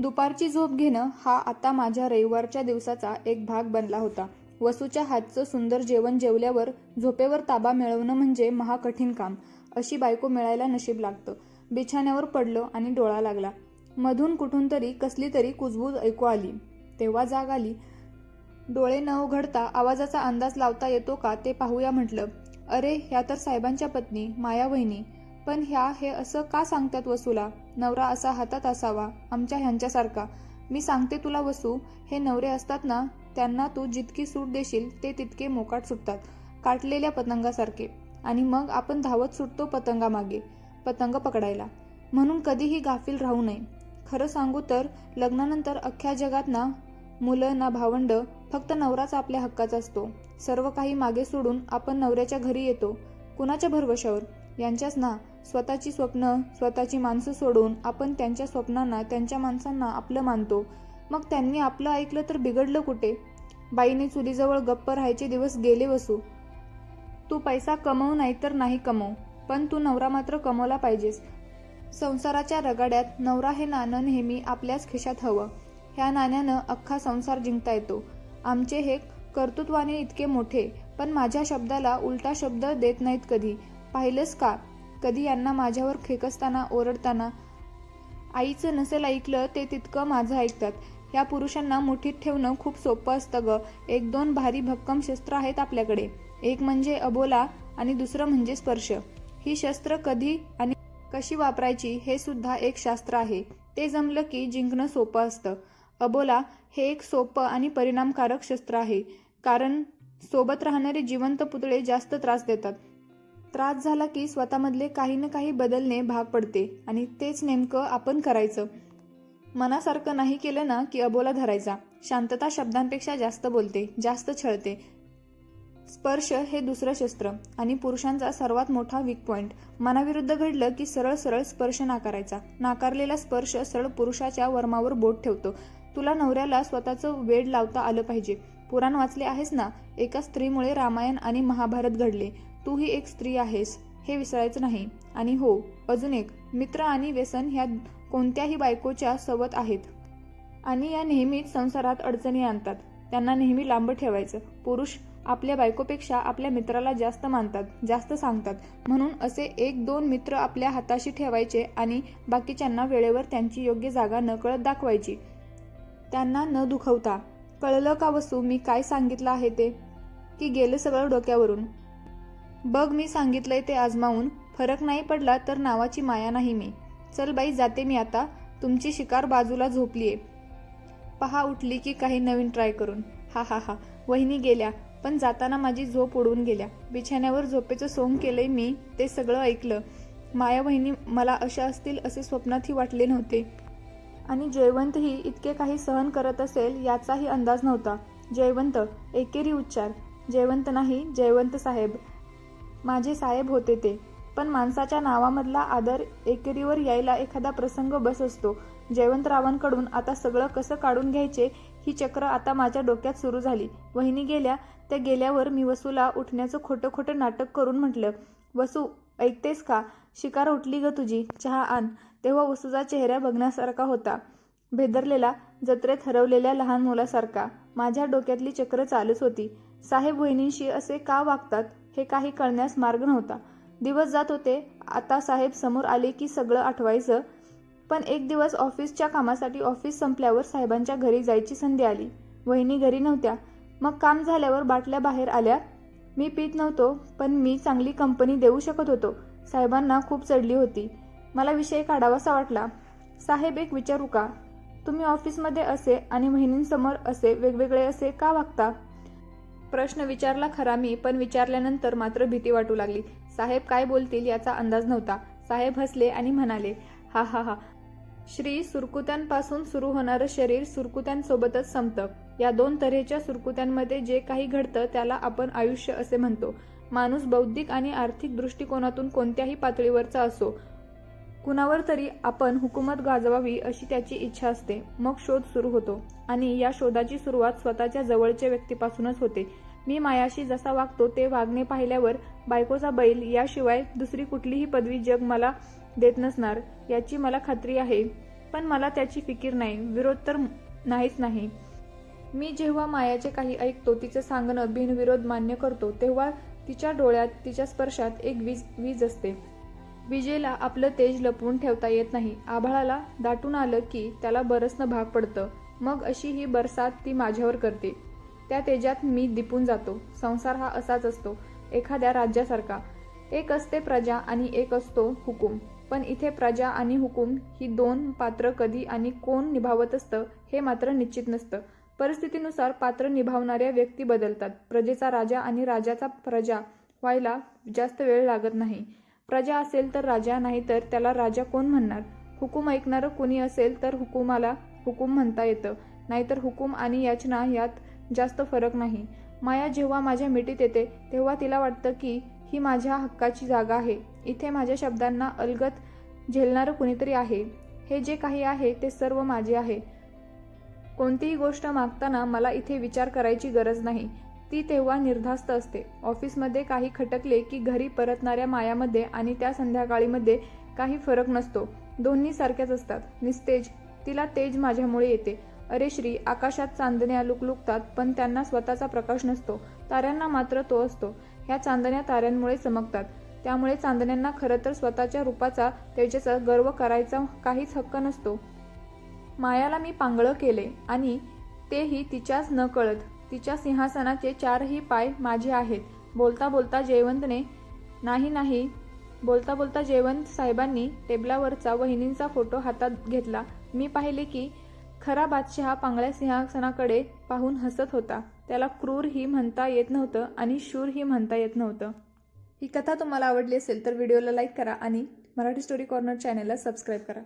दुपारची झोप घेणं हा आता माझ्या रविवारच्या दिवसाचा एक भाग बनला होता. वसूच्या हातचं सुंदर जेवण जेवल्यावर झोपेवर ताबा मिळवणं म्हणजे महाकठीण काम अशी बायको मिळायला नशीब लागतं. बिछाण्यावर पडलं आणि डोळा लागला. मधून कुठून तरी कसली तरी कुजबूज ऐकू आली. तेव्हा जाग आली. डोळे न उघडता आवाजाचा अंदाज लावता येतो का ते पाहूया म्हटलं. अरे ह्या तर साहेबांच्या पत्नी माया वहिनी. पण ह्या हे असं का सांगतात वसूला? नवरा असा हातात असावा आमच्या ह्यांच्यासारखा. मी सांगते तुला वसू हे नवरे असतात ना त्यांना तू जितकी सूट देशील ते तितके मोकाट सुटतात काटलेल्या पतंगासारखे. आणि मग आपण धावत सुटतो पतंगामागे पतंग पकडायला. म्हणून कधीही गाफील राहू नये. खरं सांगू तर लग्नानंतर अख्ख्या जगात ना मुलं ना भावंड फक्त नवराच आपल्या हक्काचा असतो. सर्व काही मागे सोडून आपण नवऱ्याच्या घरी येतो. कुणाच्या भरवशावर? यांच्याच ना. स्वतःची स्वप्न स्वतःची माणसं सोडून आपण त्यांच्या स्वप्नांना त्यांच्या माणसांना आपलं मानतो. मग त्यांनी आपलं ऐकलं तर बिघडलं कुठे? बाईने चुलीजवळ गप्प राहायचे दिवस गेले वसू. तू पैसा कमव नाहीतर नाही कमव पण तू नवरा मात्र कमवला पाहिजेस. संसाराच्या रगाड्यात नवरा हे नाणं नेहमी आपल्याच खिशात हवं. ह्या नाण्यानं अख्खा संसार जिंकता येतो. आमचे हे कर्तृत्वाने इतके मोठे पण माझ्या शब्दाला उलटा शब्द देत नाहीत कधी. पाहिलंस का? कधी यांना माझ्यावर खेकसताना ओरडताना आईचं नसेल ऐकलं ते तितकं माझं ऐकतात. या पुरुषांना मुठीत ठेवणं खूप सोपं असतं ग. एक दोन भारी भक्कम शस्त्र आहेत आपल्याकडे. एक म्हणजे अबोला आणि दुसरं म्हणजे स्पर्श. ही शस्त्र कधी आणि कशी वापरायची हे सुद्धा एक शास्त्र आहे. ते जमलं की जिंकणं सोपं असतं. अबोला हे एक सोपं आणि परिणामकारक शस्त्र आहे. कारण सोबत राहणारे जिवंत पुतळे जास्त त्रास देतात. त्रास झाला की स्वतःमधले काही ना काही बदलणे भाग पडते आणि तेच नेमकं आपण करायचं. मनासारखं नाही केलं ना की अबोला धरायचा. शांतता शब्दांपेक्षा जास्त बोलते जास्त छळते. स्पर्श हे दुसरं शस्त्र आणि पुरुषांचा सर्वात मोठा वीक पॉइंट मनाविरुद्ध घडलं की सरळ सरळ स्पर्श नाकारायचा. नाकारलेला स्पर्श सरळ पुरुषाच्या वर्मावर बोट ठेवतो. तुला नवऱ्याला स्वतःचं वेड लावता आलं पाहिजे. पुराण वाचले आहेस ना? एका स्त्रीमुळे रामायण आणि महाभारत घडले. तू ही एक स्त्री आहेस हे विसरायचं नाही. आणि हो अजून एक मित्र आणि व्यसन ह्या कोणत्याही बायकोच्या सवत आहेत. आणि या नेहमीच संसारात अडचणी आणतात. त्यांना नेहमी लांब ठेवायचं. पुरुष आपल्या बायकोपेक्षा आपल्या मित्राला जास्त मानतात जास्त सांगतात. म्हणून असे एक दोन मित्र आपल्या हाताशी ठेवायचे आणि बाकीच्यांना वेळेवर त्यांची योग्य जागा नकळत दाखवायची. त्यांना न दुखवता कळलं का वसू मी काय सांगितलं आहे ते? की गेलं सगळं डोक्यावरून. बघ मी सांगितलंय ते आजमावून. फरक नाही पडला तर नावाची माया नाही मी. चल बाई जाते मी आता. तुमची शिकार बाजूला झोपलीये. पहा उठली की काही नवीन ट्राय करून. हा हा हा. वहिनी गेल्या पण जाताना माझी झोप उडून गेल्या. बिछाण्यावर झोपेचं सोंग केलंय मी ते सगळं ऐकलं. माया वहिनी मला अशा असतील असे स्वप्नातही वाटले नव्हते. आणि जयवंतही इतके काही सहन करत असेल याचाही अंदाज नव्हता. जयवंत एकेरी उच्चार. जयवंत नाही जयवंत साहेब. माझे साहेब होते ते. पण माणसाच्या नावामधला आदर एकेरीवर यायला एखादा प्रसंग बस असतो. जयवंतरावांकडून आता सगळं कसं काढून घ्यायचे ही चक्र आता माझ्या डोक्यात सुरू झाली. वहिनी गेल्या त्या गेल्यावर मी वसूला उठण्याचं खोटं खोटं नाटक करून म्हटलं वसू ऐकतेस का? शिकार उठली ग तुझी. चहा आण. तेव्हा वसूचा चेहरा बघण्यासारखा होता भेदरलेला जत्रेत हरवलेल्या लहान मुलासारखा. माझ्या डोक्यातली चक्र चालूच होती. साहेब वहिनींशी असे का वागतात? हे काही कळण्यास मार्ग नव्हता. दिवस जात होते. आता साहेब समोर आले की सगळं आठवायचं. पण एक दिवस ऑफिसच्या कामासाठी ऑफिस संपल्यावर साहेबांच्या घरी जायची संधी आली. वहिनी घरी नव्हत्या. मग काम झाल्यावर बाटल्या बाहेर आल्या. मी पित नव्हतो पण मी चांगली कंपनी देऊ शकत होतो. साहेबांना खूप चढली होती. मला विषय काढावासा वाटला. साहेब एक विचारू का? तुम्ही ऑफिसमध्ये असे आणि वहिनींसमोर असे वेगवेगळे असे का वागता? प्रश्न विचारला खरा मी पण विचारल्यानंतर मात्र भीती वाटू लागली. साहेब काय बोलतील याचा अंदाज नव्हता. साहेब हसले आणि म्हणाले हा हा हा. श्री सुरकुत्यांपासून सुरू होणारं शरीर सुरकुत्यांसोबतच संपतं. या दोन तऱ्हेच्या सुरकुत्यांमध्ये जे काही घडतं त्याला आपण आयुष्य असे म्हणतो. माणूस बौद्धिक आणि आर्थिक दृष्टिकोनातून कोणत्याही पातळीवरचा असो. कुणावर तरी आपण हुकूमत गाजवावी अशी त्याची इच्छा असते. मग शोध सुरू होतो. आणि या शोधाची सुरुवात स्वतःच्या जवळच्या व्यक्तीपासूनच होते. मी मायाशी जसा वागतो ते वागणे पाहिल्यावर बायकोचा बैल याशिवाय दुसरी कुठलीही पदवी जग मला देत नसणार याची मला खात्री आहे. पण मला त्याची फिकीर नाही. विरोध तर नाहीच नाही. मी जेव्हा मायाचे काही ऐकतो तिचं सांगणं बिनविरोध मान्य करतो तेव्हा तिच्या डोळ्यात तिच्या स्पर्शात एक वीज वीज असते. विजेला आपलं तेज लपवून ठेवता येत नाही. आभाळाला दाटून आलं की त्याला बरसनं भाग पडतं. मग अशी ही बरसात ती माझ्यावर करते. त्या तेजात मी दिपून जातो. संसार हा असाच असतो एखाद्या राज्यासारखा. एक असते प्रजा आणि एक असतो हुकूम. पण इथे प्रजा आणि हुकूम ही दोन पात्र कधी आणि कोण निभावत असतं हे मात्र निश्चित नसतं. परिस्थितीनुसार पात्र निभावणाऱ्या व्यक्ती बदलतात. प्रजेचा राजा आणि राजाचा प्रजा व्हायला जास्त वेळ लागत नाही. प्रजा असेल तर राजा नाही तर त्याला राजा कोण म्हणणार? हुकूम ऐकणारं कोणी असेल तर हुकुमाला हुकूम म्हणता येतं. नाहीतर हुकूम आणि याचना यात जास्त फरक नाही. माया जेव्हा माझ्या मिठीत येते तेव्हा तिला वाटतं की ही माझ्या हक्काची जागा आहे. इथे माझ्या शब्दांना अलगत झेलणारं कुणीतरी आहे. हे जे काही आहे ते सर्व माझे आहे. कोणतीही गोष्ट मागताना मला इथे विचार करायची गरज नाही. ती तेव्हा निर्धास्त असते. ऑफिसमध्ये काही खटकले की घरी परतणाऱ्या मायामध्ये आणि त्या संध्याकाळीमध्ये काही फरक नसतो. दोन्ही सारख्याच असतात. निस्तेज तिला तेज माझ्यामुळे येते. अरे श्री आकाशात चांदण्या लुकलुकतात पण त्यांना स्वतःचा प्रकाश नसतो. ताऱ्यांना मात्र तो असतो. ह्या चांदण्या ताऱ्यांमुळे चमकतात. त्यामुळे चांदण्यांना खरं तर स्वतःच्या रूपाचा तेजाचा गर्व करायचा काहीच हक्क नसतो. मायाला मी पांगळं केले आणि तेही तिच्याच न कळत तिच्या सिंहासनाचे चारही पाय माझे आहेत. बोलता बोलता जयवंतने नाही नाही. बोलता बोलता जयवंत साहेबांनी टेबलावरचा वहिनींचा फोटो हातात घेतला. मी पाहिले की खरा बादशहा पांगळ्या सिंहासनाकडे पाहून हसत होता. त्याला क्रूर ही म्हणता येत नव्हतं आणि शूर ही म्हणता येत नव्हतं. ही कथा तुम्हाला आवडली असेल तर व्हिडिओला लाईक करा आणि मराठी स्टोरी कॉर्नर चॅनलला सबस्क्राईब करा.